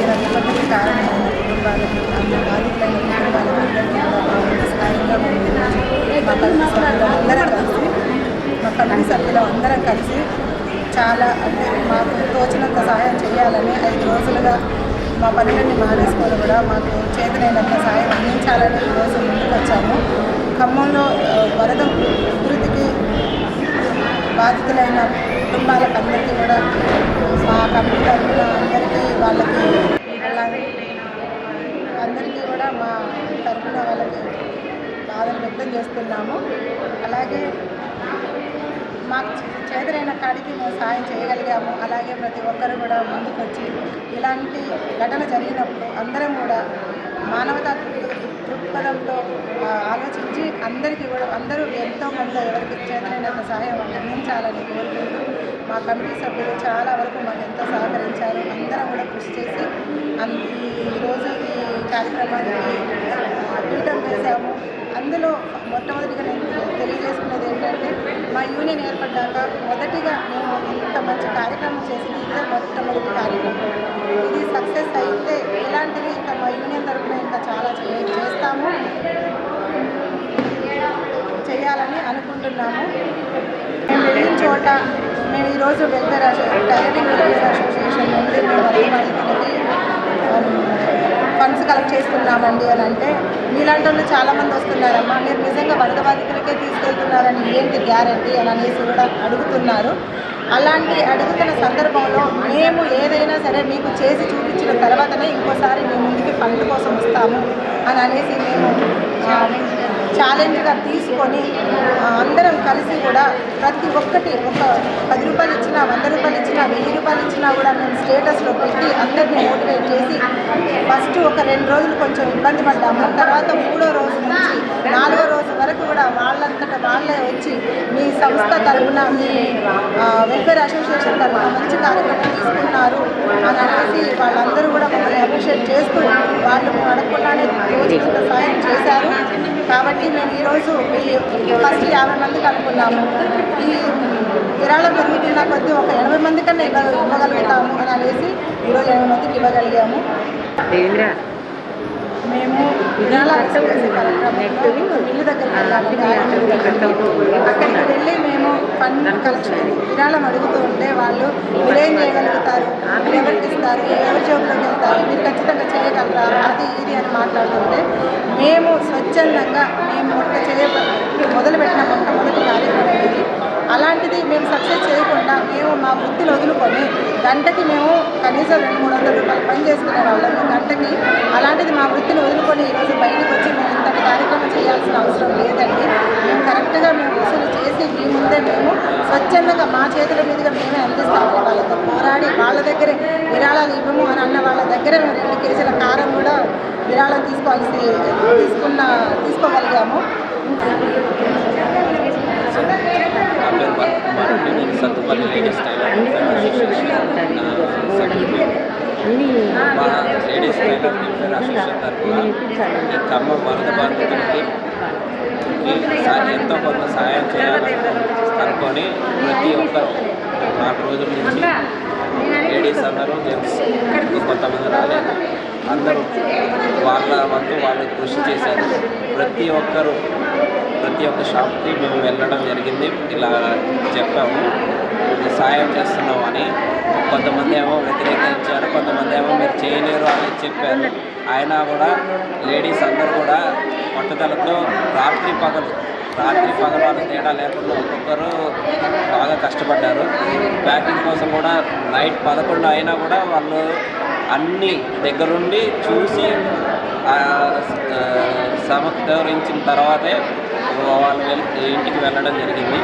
ఖమ్మంలో జరిగిన విపత్తుకి కారణమైన కుటుంబాలకి బాధితులైన కుటుంబాలకు అందరికీ కూడా మా వంతు సహాయంగా కమిటీ సభ్యులు అందరం కలిసి మా కమిటీ సభ్యులు అందరం కలిసి చాలా అంటే మాకు తోచినంత సహాయం చేయాలని ఐదు రోజులుగా మా పనులన్నీ మానేసుకొని కూడా మాకు చేతనైనంత సహాయం అందించాలని ఈరోజు ముందుకు వచ్చాము ఖమ్మంలో వరద ఉధృతికి బాధితులైన కుటుంబాలకు అందరికీ కూడా మా కమిటీ తరఫున అందరికీ వాళ్ళకి అలాగే అందరికీ కూడా మా తరఫున వాళ్ళకి బాధను వ్యక్తం చేస్తున్నాము. అలాగే మాకు చేతనైన కాడికి మేము సాయం చేయగలిగాము. అలాగే ప్రతి ఒక్కరు కూడా ముందుకొచ్చి ఇలాంటి ఘటన జరిగినప్పుడు అందరం కూడా మానవతా దృక్పథంతో ఆలోచించి అందరికీ కూడా అందరూ ఎంతో మంది ఎవరికి చేతనైనంత సహాయం అందించాలని కోరుకుంటూ మా కమిటీ సభ్యులు చాలా వరకు మాకు ఎంతో సహకరించారు. అందరం కూడా కృషి చేసి అంత ఈరోజు ఈ కార్యక్రమానికి పీఠం చేశాము. అందులో మొట్టమొదటిగా నేను తెలియజేసుకునేది ఏంటంటే మా యూనియన్ ఏర్పడ్డాక మొదటిగా మేము ఇంత మంచి కార్యక్రమం చేసింది ఇదే మొట్టమొదటి కార్యక్రమం. ఇది సక్సెస్ అయితే ఇలాంటివి ఇంకా మా యూనియన్ తరఫున ఇంకా చాలా చేస్తాము. చేయాలని అనుకుంటున్నాము. మేము వెళ్ళిన చోట నేను ఈరోజు వెల్ఫేర్ అసో- టైలరింగ్ వెల్ఫేర్ అసోసియేషన్ నుండి ఫండ్స్ కలెక్ట్ చేస్తున్నామండి అని అంటే మీలాంటి వాళ్ళు చాలామంది వస్తున్నారమ్మా. మీరు నిజంగా వరద బాధితులకే తీసుకెళ్తున్నారని ఏంటి గ్యారంటీ అని అనేసి కూడా అడుగుతున్నారు. అలాంటి అడుగుతున్న సందర్భంలో మేము ఏదైనా సరే మీకు చేసి చూపించిన తర్వాతనే ఇంకోసారి మీ ముందుకి ఫండ్ కోసం వస్తాము అని అనేసి మేము um, ఛాలెంజ్గా తీసుకొని అందరం కలిసి కూడా ప్రతి ఒక్కటి ఒక పది రూపాయలు ఇచ్చినా వంద రూపాయలు ఇచ్చినా వెయ్యి రూపాయలు ఇచ్చినా కూడా మేము స్టేటస్లో పెట్టి అందరినీ మోటివేట్ చేసి ఫస్ట్ ఒక రెండు రోజులు కొంచెం ఇబ్బంది పడ్డాము. తర్వాత మూడో రోజు నుంచి నాలుగో రోజు వరకు కూడా వాళ్ళంతట వాళ్ళే వచ్చి మీ సంస్థ తరఫున మీ వెల్ఫేర్ అసోసియేషన్ తరఫున మంచి కార్యక్రమం తీసుకున్నారు అని అనేసి వాళ్ళందరూ కూడా మమ్మల్ని అప్రిషియేట్ చేస్తూ వాళ్ళు అడగకుండానే రోజు సాయం చేశారు. కాబట్టి మేము ఈరోజు ఈ ఫస్ట్ యాభై మందికి అనుకున్నాము. ఈ విరాళం పెరుగుతున్న కొద్దీ ఒక ఎనభై మంది కన్నా ఇవ్వ ఇవ్వగలుగుతాము అని అనేసి ఈరోజు ఎనభై మందికి ఇవ్వగలిగాము. మేము విరాళాలు చేసే కార్యక్రమంలో ఇల్లు దగ్గరికి వెళ్ళామండి ఆ ఇల్లు దగ్గరికి. అక్కడికి వెళ్ళి మేము ఫండ్ కలెక్షన్ విరాళం అడుగుతూ ఉంటే వాళ్ళు మీరేం చేయగలుగుతారు? మీరు ఎవరికి ఇస్తారు? ఎవరి జోబులోకి వెళ్తారు? మీరు ఖచ్చితంగా చేయగలరా? అది ఇది అని మాట్లాడుతుంటే మేము స్వచ్ఛందంగా మేము మొట్ట చేయ మొదలుపెట్టిన మొట్టమొదటి కార్యక్రమం ఇది. అలాంటిది మేము సక్సెస్ చేయకుండా మేము మా వృత్తిని వదులుకొని గంటకి మేము కనీసం రెండు మూడు వందల రూపాయలు పని చేసుకునే వాళ్ళము గంటకి అలాంటిది మా వృత్తిని వదులుకొని ఈరోజు బయటకు వచ్చి మేము ఇంతటి కార్యక్రమం చేయాల్సిన అవసరం లేదండి. మేము కరెక్ట్గా మేము వసూలు చేసి మీ ముందే మేము స్వచ్ఛందంగా మా చేతుల మీదుగా మేమే అందిస్తాము వాళ్ళతో పోరాడి వాళ్ళ దగ్గరే విరాళాలు ఇవ్వము అని అన్న వాళ్ళ దగ్గర మేము రెండు కేజీల కారం కూడా విరాళం తీసుకోవాల్సి తీసుకున్న తీసుకోగలిగాము. నా పేరు భరత్ కుమార్ అండి నేను సత్తుపల్లి లేడీస్ టైలర్ మా లేడీస్ టైలర్ వెల్ఫేర్ అసోసియేషన్ తరఫున ఈ ఖమ్మం వరద బాధితులకి ఎంతో కొంత సహాయం చేయాలని అనుకొని ప్రతి ఒక్కరు నాలుగు రోజుల నుంచి లేడీస్ అందరూ జెంట్స్ కొంతమంది రాలేదు అందరూ వాళ్ళ వంతు వాళ్ళు కృషి చేశారు. ప్రతి ఒక్కరు ప్రతి ఒక్క షాప్కి మేము వెళ్ళడం జరిగింది. ఇలా చెప్పాము. సాయం చేస్తున్నాం అని. కొంతమంది ఏమో వ్యతిరేకించారు కొంతమంది ఏమో మీరు చేయలేరు అని చెప్పారు. అయినా కూడా లేడీస్ అందరూ కూడా పట్టుదలతో రాత్రి పగలు రాత్రి పగలు అని తేడా లేకుండా ఒక్కొక్కరు బాగా కష్టపడ్డారు. ప్యాకింగ్ కోసం కూడా నైట్ పదకొండు అయినా కూడా వాళ్ళు అన్ని దగ్గరుండి చూసి సమకరించిన తర్వాతే వాళ్ళు ఇంటికి వెళ్ళడం జరిగింది.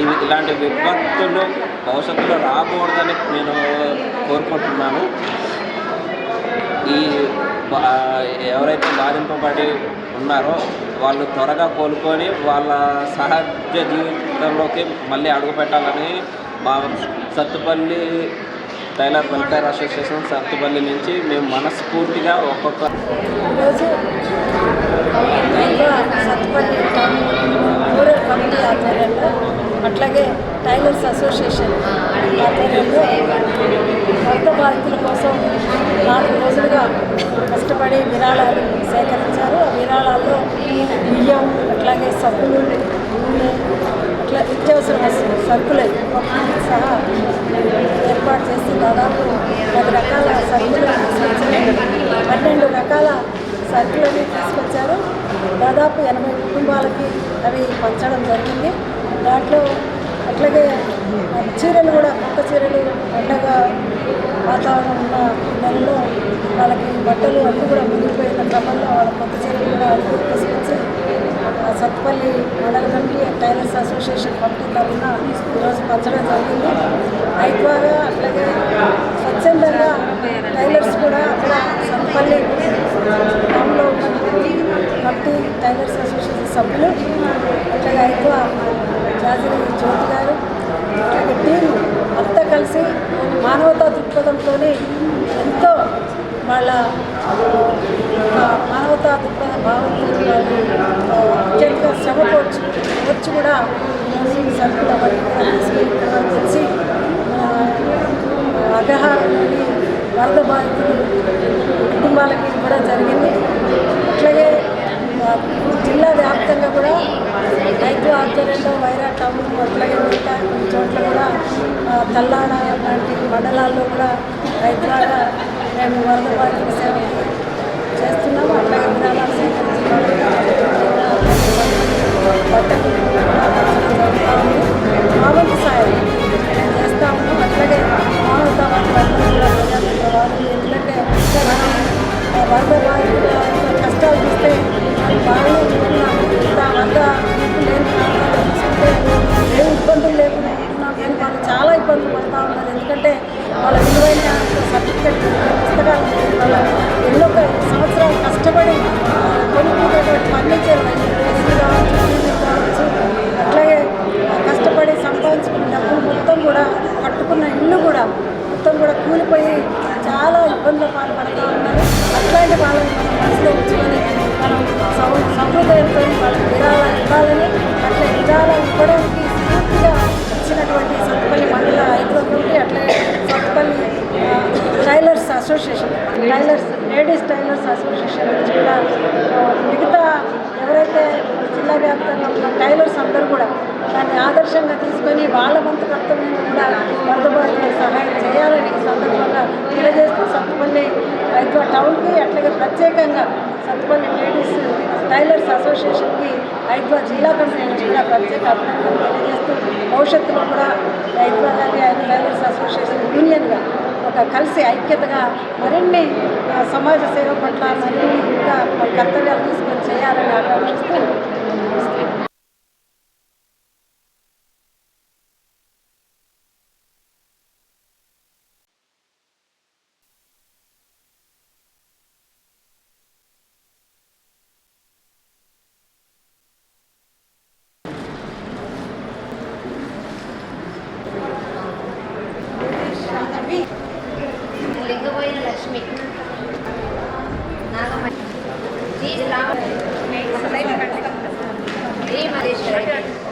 ఇవి ఇలాంటి విపత్తులు భవిష్యత్తులో రాకూడదని నేను కోరుకుంటున్నాను. ఈ ఎవరైతే బాధింపబడి ఉన్నారో వాళ్ళు త్వరగా కోలుకొని వాళ్ళ సహజ జీవితంలోకి మళ్ళీ అడుగుపెట్టాలని మా Sathupalli tailor welfare association Sathupalli నుంచి మేము మనస్ఫూర్తిగా ఒక్కొక్క రూరల్ కమిటీ ఆధ్వర్యంలో అట్లాగే టైలర్స్ అసోసియేషన్ ఆధ్వర్యంలో వరద బాధితుల కోసం నాలుగు రోజులుగా కష్టపడి విరాళాలు సేకరించారు ఆ విరాళాల్లో బియ్యం అట్లాగే సబ్బులు నూనె అట్లా నిత్యావసర వస్తువులు సరుకులే సహా ఏర్పాటు చేసి దాదాపు పది రకాల సరుకులు పన్నెండు రకాల సరుకులని తీసుకొచ్చారు. దాదాపు ఎనభై కుటుంబాలకి అవి పంచడం జరిగింది. దాంట్లో అట్లాగే చీరలు కూడా కొత్త చీరలు పండగ వాతావరణం ఉన్న నెలలో వాళ్ళకి బట్టలు అన్నీ కూడా మునిగిపోయిన క్రమంలో వాళ్ళ కొత్త చీరలు కూడా అడుగు తీసుకొచ్చి సత్పల్లి సత్తుపల్లి మండల కమిటీ టైలర్స్ అసోసియేషన్ కమిటీ తరఫున ఈరోజు పంచడం జరిగింది. అయిపోగా అట్లాగే స్వచ్ఛందంగా టైలర్స్ కూడా అక్కడ సత్తుపల్లి గ్రామంలో ఉన్నటువంటి కమిటీ టైలర్స్ అసోసియేషన్ సభ్యులు అట్లాగే అయిపో జాజిరి జ్యోతి గారు అట్లాగే టీం అంతా కలిసి మానవతా దృక్పథంతోనే ఎంతో వాళ్ళ మానవతా దృక్పథ భావంతో వాళ్ళు అత్యంత శ్రమ కోర్చి వచ్చి కూడా ఈరోజు సరుకుల అవన్నీ తీసుకెళ్ళి ఇక్కడ తెచ్చి వరద బాధితులు కుటుంబాలకి ఇవ్వడం జరిగింది. అట్లాగే జిల్లా వ్యాప్తంగా కూడా రైతు ఆధ్వర్యంలో వైరా టౌన్ అట్లాగే మిగతా కొన్ని చోట్ల కూడా తల్లాడ లాంటి మండలాల్లో కూడా రైతు మేము వరద బాధితుల సేవ చేస్తున్నాము. అట్లాగే ఆ వరద కష్టాలు చూస్తే బాగానే ఉంటున్నాం ఇంత వరద నీకు ఏ ఇబ్బందులు లేకుండా ఉంటున్నాం కానీ వాళ్ళు చాలా ఇబ్బందులు పడుతూ ఉన్నారు ఎందుకంటే వాళ్ళ టైలర్స్ అందరూ కూడా దాన్ని ఆదర్శంగా తీసుకొని వాళ్ళ వంతు కర్తవ్యం కూడా వరద బాధితులకు సహాయం చేయాలని సందర్భంగా తెలియజేస్తూ సత్తుపల్లి రైతు టౌన్కి అట్లాగే ప్రత్యేకంగా సత్తుపల్లి లేడీస్ టైలర్స్ అసోసియేషన్కి హైదరా జిల్లా కమిటీ నుంచి కూడా ప్రత్యేక అభినందనలు తెలియజేస్తూ భవిష్యత్తులో కూడా హైదరా టైలర్స్ అసోసియేషన్ యూనియన్గా ఒక కలిసి ఐక్యతగా మరిన్ని సమాజ సేవ పట్ల మరిన్ని ఇంకా కర్తవ్యాలు తీసుకొని చేయాలని ఆకాంక్షిస్తూ నాగమణి